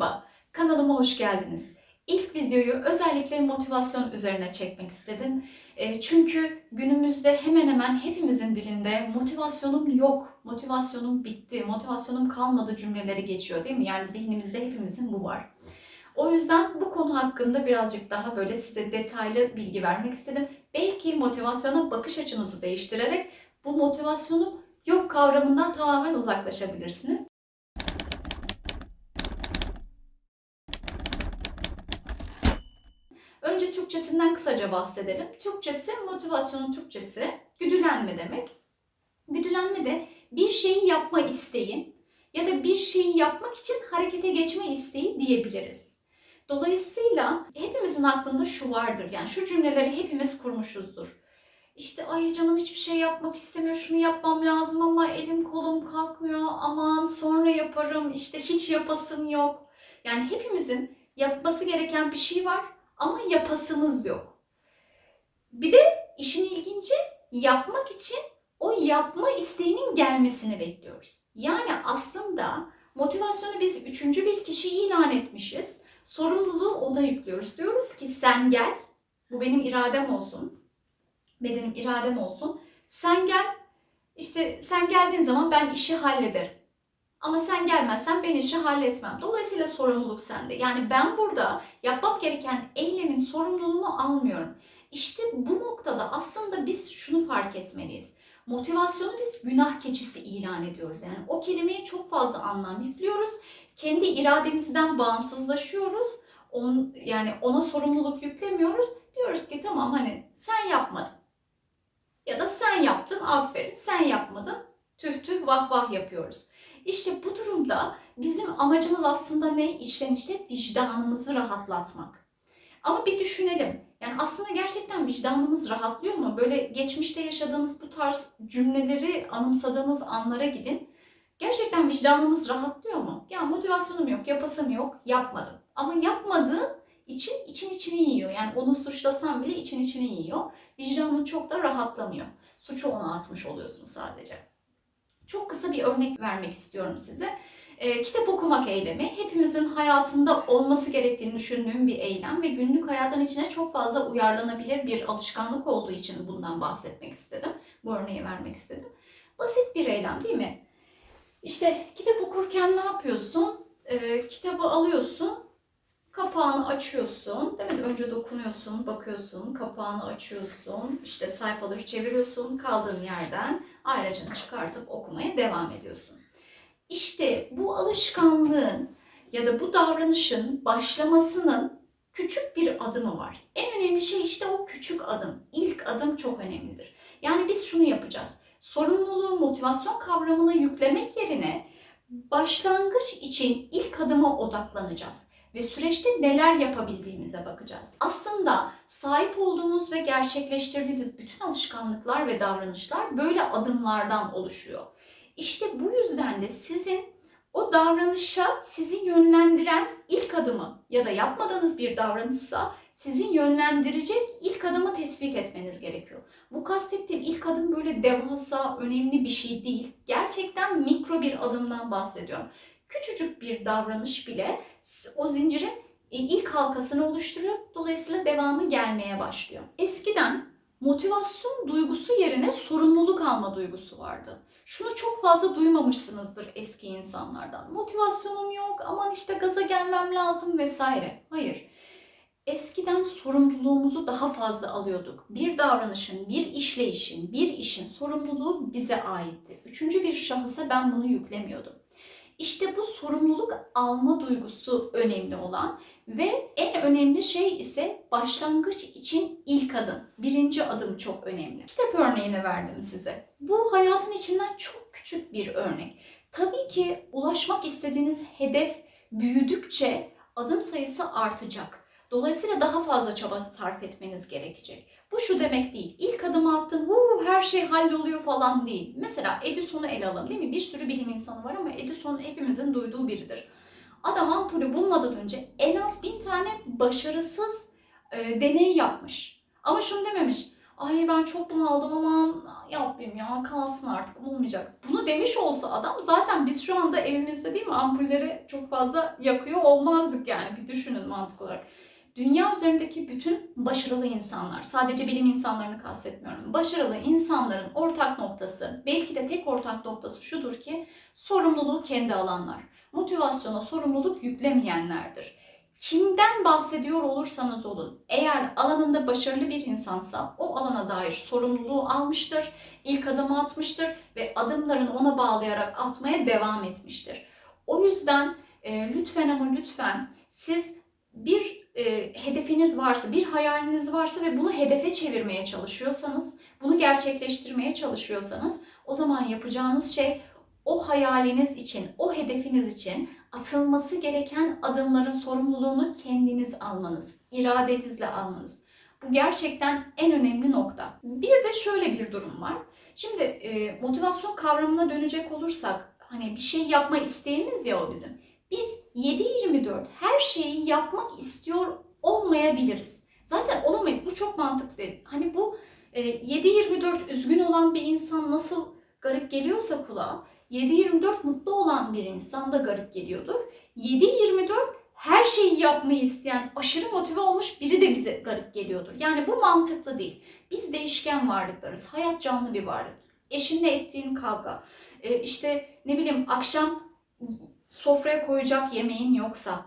Merhaba, kanalıma hoş geldiniz. İlk videoyu özellikle motivasyon üzerine çekmek istedim. E, çünkü günümüzde hemen hemen hepimizin dilinde motivasyonum yok, motivasyonum bitti, motivasyonum kalmadı cümleleri geçiyor değil mi? Yani zihnimizde hepimizin bu var. O yüzden bu konu hakkında birazcık daha böyle size detaylı bilgi vermek istedim. Belki motivasyona bakış açınızı değiştirerek bu motivasyonum yok kavramından tamamen uzaklaşabilirsiniz. Önce Türkçesinden kısaca bahsedelim. Türkçesi, motivasyonun Türkçesi güdülenme demek. Güdülenme de bir şeyi yapma isteği ya da bir şeyi yapmak için harekete geçme isteği diyebiliriz. Dolayısıyla hepimizin aklında şu vardır. Yani şu cümleleri hepimiz kurmuşuzdur. İşte ay canım hiçbir şey yapmak istemiyor, şunu yapmam lazım ama elim kolum kalkmıyor, aman sonra yaparım, işte hiç yapasım yok. Yani hepimizin yapması gereken bir şey var ama yapasımız yok. Bir de işin ilginci yapmak için o yapma isteğinin gelmesini bekliyoruz. Yani aslında motivasyonu biz üçüncü bir kişi ilan etmişiz. Sorumluluğu ona yüklüyoruz. Diyoruz ki sen gel, bu benim iradem olsun, bedenim iradem olsun. Sen gel, işte sen geldiğin zaman ben işi hallederim. Ama sen gelmezsen ben işi halletmem. Dolayısıyla sorumluluk sende. Yani ben burada yapmam gereken eylemin sorumluluğunu almıyorum. İşte bu noktada aslında biz şunu fark etmeliyiz. Motivasyonu biz günah keçisi ilan ediyoruz. Yani o kelimeye çok fazla anlam yüklüyoruz. Kendi irademizden bağımsızlaşıyoruz. On, yani ona sorumluluk yüklemiyoruz. Diyoruz ki tamam hani sen yapmadın. Ya da sen yaptın aferin. Sen yapmadın tüh tüh vah vah yapıyoruz. İşte bu durumda bizim amacımız aslında ne? İçten içte vicdanımızı rahatlatmak. Ama bir düşünelim. Yani aslında gerçekten vicdanımız rahatlıyor mu? Böyle geçmişte yaşadığınız bu tarz cümleleri anımsadığınız anlara gidin. Gerçekten vicdanımız rahatlıyor mu? Ya motivasyonum yok, yapasım yok, yapmadım. Ama yapmadığın için için içini yiyor. Yani onu suçlasan bile için içini yiyor. Vicdanın çok da rahatlamıyor. Suçu ona atmış oluyorsun sadece. Çok kısa bir örnek vermek istiyorum size. E, kitap okumak eylemi hepimizin hayatında olması gerektiğini düşündüğüm bir eylem ve günlük hayatın içine çok fazla uyarlanabilir bir alışkanlık olduğu için bundan bahsetmek istedim. Bu örneği vermek istedim. Basit bir eylem değil mi? İşte kitap okurken ne yapıyorsun? E, kitabı alıyorsun, kapağını açıyorsun, değil mi? Önce dokunuyorsun, bakıyorsun, kapağını açıyorsun, işte sayfaları çeviriyorsun, kaldığın yerden ayracını çıkartıp okumaya devam ediyorsun. İşte bu alışkanlığın ya da bu davranışın başlamasının küçük bir adımı var. En önemli şey işte o küçük adım. İlk adım çok önemlidir. Yani biz şunu yapacağız. Sorumluluğu motivasyon kavramına yüklemek yerine başlangıç için ilk adıma odaklanacağız ve süreçte neler yapabildiğimize bakacağız. Aslında sahip olduğumuz ve gerçekleştirdiğimiz bütün alışkanlıklar ve davranışlar böyle adımlardan oluşuyor. İşte bu yüzden de sizin o davranışa sizi yönlendiren ilk adımı ya da yapmadığınız bir davranışsa sizi yönlendirecek ilk adımı tespit etmeniz gerekiyor. Bu kastettiğim ilk adım böyle devasa, önemli bir şey değil. Gerçekten mikro bir adımdan bahsediyorum küçücük bir davranış bile o zincirin e, ilk halkasını oluşturuyor. Dolayısıyla devamı gelmeye başlıyor. Eskiden motivasyon duygusu yerine sorumluluk alma duygusu vardı. Şunu çok fazla duymamışsınızdır eski insanlardan. Motivasyonum yok, aman işte gaza gelmem lazım vesaire. Hayır. Eskiden sorumluluğumuzu daha fazla alıyorduk. Bir davranışın, bir işleyişin, bir işin sorumluluğu bize aitti. Üçüncü bir şahısa ben bunu yüklemiyordum. İşte bu sorumluluk alma duygusu önemli olan ve en önemli şey ise başlangıç için ilk adım. Birinci adım çok önemli. Kitap örneğini verdim size. Bu hayatın içinden çok küçük bir örnek. Tabii ki ulaşmak istediğiniz hedef büyüdükçe adım sayısı artacak. Dolayısıyla daha fazla çaba sarf etmeniz gerekecek. Bu şu demek değil. İlk adımı attın, Huu, her şey halloluyor falan değil. Mesela Edison'u ele alalım değil mi? Bir sürü bilim insanı var ama Edison hepimizin duyduğu biridir. Adam ampulü bulmadan önce en az bin tane başarısız e, deney yapmış. Ama şunu dememiş. ay ben çok bunaldım aman yapmayayım ya kalsın artık olmayacak. Bunu demiş olsa adam zaten biz şu anda evimizde değil mi ampulleri çok fazla yakıyor olmazdık yani bir düşünün mantık olarak. Dünya üzerindeki bütün başarılı insanlar, sadece bilim insanlarını kastetmiyorum. Başarılı insanların ortak noktası, belki de tek ortak noktası şudur ki sorumluluğu kendi alanlar. Motivasyona sorumluluk yüklemeyenlerdir. Kimden bahsediyor olursanız olun, eğer alanında başarılı bir insansa o alana dair sorumluluğu almıştır, ilk adımı atmıştır ve adımlarını ona bağlayarak atmaya devam etmiştir. O yüzden e, lütfen ama lütfen siz bir e, hedefiniz varsa, bir hayaliniz varsa ve bunu hedefe çevirmeye çalışıyorsanız, bunu gerçekleştirmeye çalışıyorsanız o zaman yapacağınız şey o hayaliniz için, o hedefiniz için atılması gereken adımların sorumluluğunu kendiniz almanız, iradenizle almanız. Bu gerçekten en önemli nokta. Bir de şöyle bir durum var. Şimdi e, motivasyon kavramına dönecek olursak, hani bir şey yapma isteğimiz ya o bizim. Biz 7-24 her şeyi yapmak istiyor olmayabiliriz. Zaten olamayız. Bu çok mantıklı değil. Hani bu e, 7-24 üzgün olan bir insan nasıl garip geliyorsa kulağa, 7-24 mutlu olan bir insan da garip geliyordur. 7-24 her şeyi yapmayı isteyen, aşırı motive olmuş biri de bize garip geliyordur. Yani bu mantıklı değil. Biz değişken varlıklarız. Hayat canlı bir varlık. Eşinle ettiğin kavga, e, işte ne bileyim akşam sofraya koyacak yemeğin yoksa,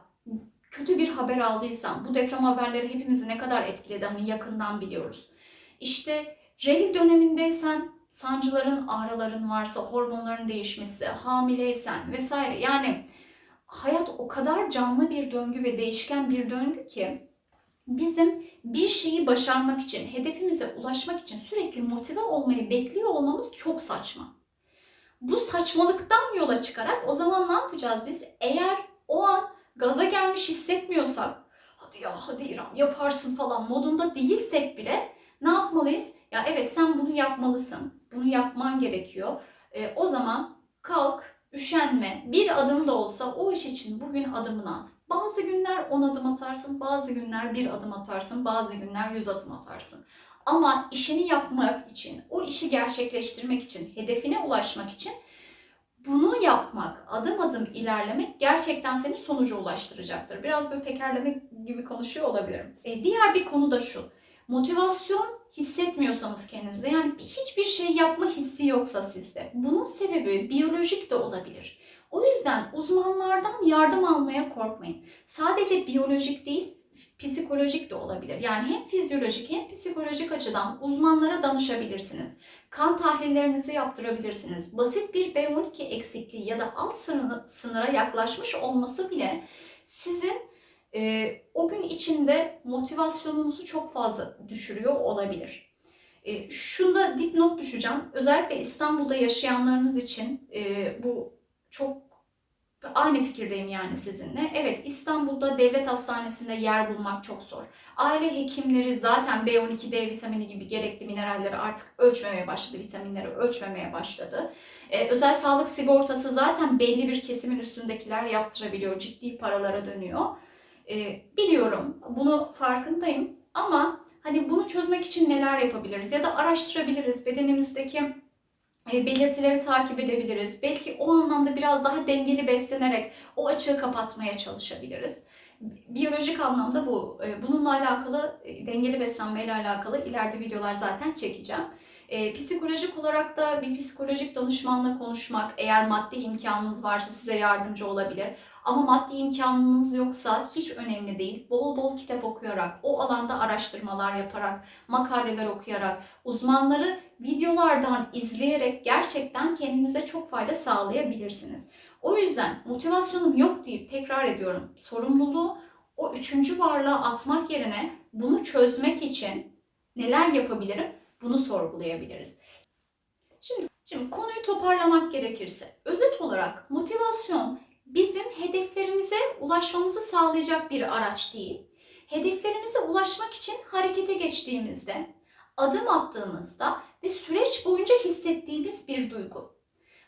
kötü bir haber aldıysan, bu deprem haberleri hepimizi ne kadar etkiledi ama yakından biliyoruz. İşte rel dönemindeysen, sancıların, ağrıların varsa, hormonların değişmesi, hamileysen vesaire. Yani hayat o kadar canlı bir döngü ve değişken bir döngü ki bizim bir şeyi başarmak için, hedefimize ulaşmak için sürekli motive olmayı bekliyor olmamız çok saçma. Bu saçmalıktan yola çıkarak o zaman ne yapacağız biz? Eğer o an gaza gelmiş hissetmiyorsak, hadi ya hadi İrem yaparsın falan modunda değilsek bile ne yapmalıyız? Ya evet sen bunu yapmalısın. Bunu yapman gerekiyor. E, o zaman kalk, üşenme. Bir adım da olsa o iş için bugün adımını at. Bazı günler 10 adım atarsın, bazı günler bir adım atarsın, bazı günler 100 adım atarsın. Ama işini yapmak için, o işi gerçekleştirmek için, hedefine ulaşmak için bunu yapmak, adım adım ilerlemek gerçekten seni sonuca ulaştıracaktır. Biraz böyle tekerlemek gibi konuşuyor olabilirim. E, diğer bir konu da şu. Motivasyon hissetmiyorsanız kendinizde yani hiçbir şey yapma hissi yoksa sizde bunun sebebi biyolojik de olabilir. O yüzden uzmanlardan yardım almaya korkmayın. Sadece biyolojik değil psikolojik de olabilir. Yani hem fizyolojik hem psikolojik açıdan uzmanlara danışabilirsiniz. Kan tahlillerinizi yaptırabilirsiniz. Basit bir B12 eksikliği ya da alt sınıra yaklaşmış olması bile sizin e, o gün içinde motivasyonunuzu çok fazla düşürüyor olabilir. E, şunda dipnot düşeceğim. Özellikle İstanbul'da yaşayanlarınız için e, bu çok Aynı fikirdeyim yani sizinle. Evet İstanbul'da devlet hastanesinde yer bulmak çok zor. Aile hekimleri zaten B12, D vitamini gibi gerekli mineralleri artık ölçmemeye başladı, vitaminleri ölçmemeye başladı. Ee, özel sağlık sigortası zaten belli bir kesimin üstündekiler yaptırabiliyor, ciddi paralara dönüyor. Ee, biliyorum, bunu farkındayım ama hani bunu çözmek için neler yapabiliriz ya da araştırabiliriz bedenimizdeki e, belirtileri takip edebiliriz. Belki o anlamda biraz daha dengeli beslenerek o açığı kapatmaya çalışabiliriz. Biyolojik anlamda bu. E, bununla alakalı, e, dengeli beslenmeyle alakalı ileride videolar zaten çekeceğim. E, psikolojik olarak da bir psikolojik danışmanla konuşmak, eğer maddi imkanınız varsa size yardımcı olabilir. Ama maddi imkanınız yoksa hiç önemli değil. Bol bol kitap okuyarak, o alanda araştırmalar yaparak, makaleler okuyarak, uzmanları videolardan izleyerek gerçekten kendinize çok fayda sağlayabilirsiniz. O yüzden motivasyonum yok deyip tekrar ediyorum. Sorumluluğu o üçüncü varlığa atmak yerine bunu çözmek için neler yapabilirim? Bunu sorgulayabiliriz. Şimdi, şimdi konuyu toparlamak gerekirse özet olarak motivasyon bizim hedeflerimize ulaşmamızı sağlayacak bir araç değil. Hedeflerimize ulaşmak için harekete geçtiğimizde, adım attığımızda ve süreç boyunca hissettiğimiz bir duygu.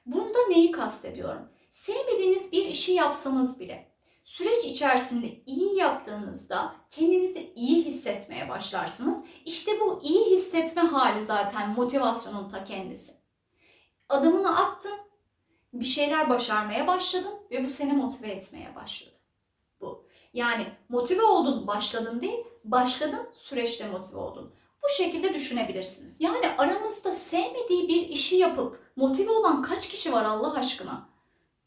Bunda neyi kastediyorum? Sevmediğiniz bir işi yapsanız bile Süreç içerisinde iyi yaptığınızda kendinizi iyi hissetmeye başlarsınız. İşte bu iyi hissetme hali zaten motivasyonun ta kendisi. Adımını attın, bir şeyler başarmaya başladın ve bu seni motive etmeye başladı. Bu. Yani motive oldun, başladın değil, başladın, süreçte motive oldun. Bu şekilde düşünebilirsiniz. Yani aramızda sevmediği bir işi yapıp motive olan kaç kişi var Allah aşkına?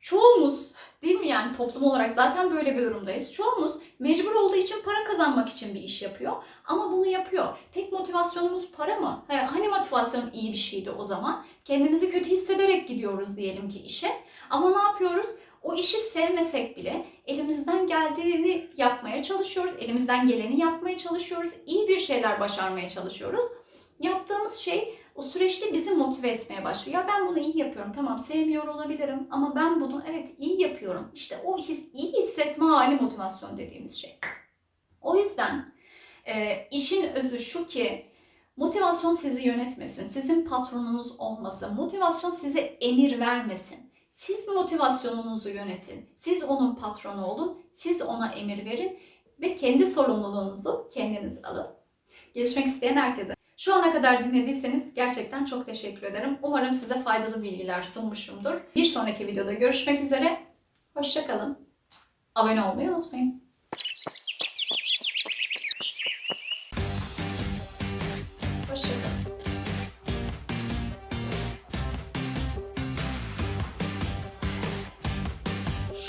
Çoğumuz değil mi yani toplum olarak zaten böyle bir durumdayız. Çoğumuz mecbur olduğu için para kazanmak için bir iş yapıyor. Ama bunu yapıyor. Tek motivasyonumuz para mı? Ha, Hani motivasyon iyi bir şeydi o zaman? Kendimizi kötü hissederek gidiyoruz diyelim ki işe. Ama ne yapıyoruz? O işi sevmesek bile elimizden geldiğini yapmaya çalışıyoruz. Elimizden geleni yapmaya çalışıyoruz. İyi bir şeyler başarmaya çalışıyoruz. Yaptığımız şey o süreçte bizi motive etmeye başlıyor. Ya ben bunu iyi yapıyorum. Tamam sevmiyor olabilirim ama ben bunu evet iyi yapıyorum. İşte o his, iyi hissetme hali motivasyon dediğimiz şey. O yüzden e, işin özü şu ki motivasyon sizi yönetmesin. Sizin patronunuz olmasın. Motivasyon size emir vermesin. Siz motivasyonunuzu yönetin. Siz onun patronu olun. Siz ona emir verin ve kendi sorumluluğunuzu kendiniz alın. Gelişmek isteyen herkese. Şu ana kadar dinlediyseniz gerçekten çok teşekkür ederim. Umarım size faydalı bilgiler sunmuşumdur. Bir sonraki videoda görüşmek üzere. Hoşçakalın. Abone olmayı unutmayın. Hoşçakalın.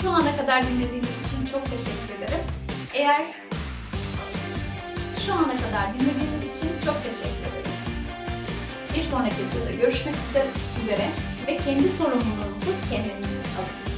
Şu ana kadar dinlediğiniz için çok teşekkür ederim. Eğer şu ana kadar dinlediğiniz için çok teşekkür ederim. Bir sonraki videoda görüşmek üzere ve kendi sorumluluğunuzu kendiniz alın.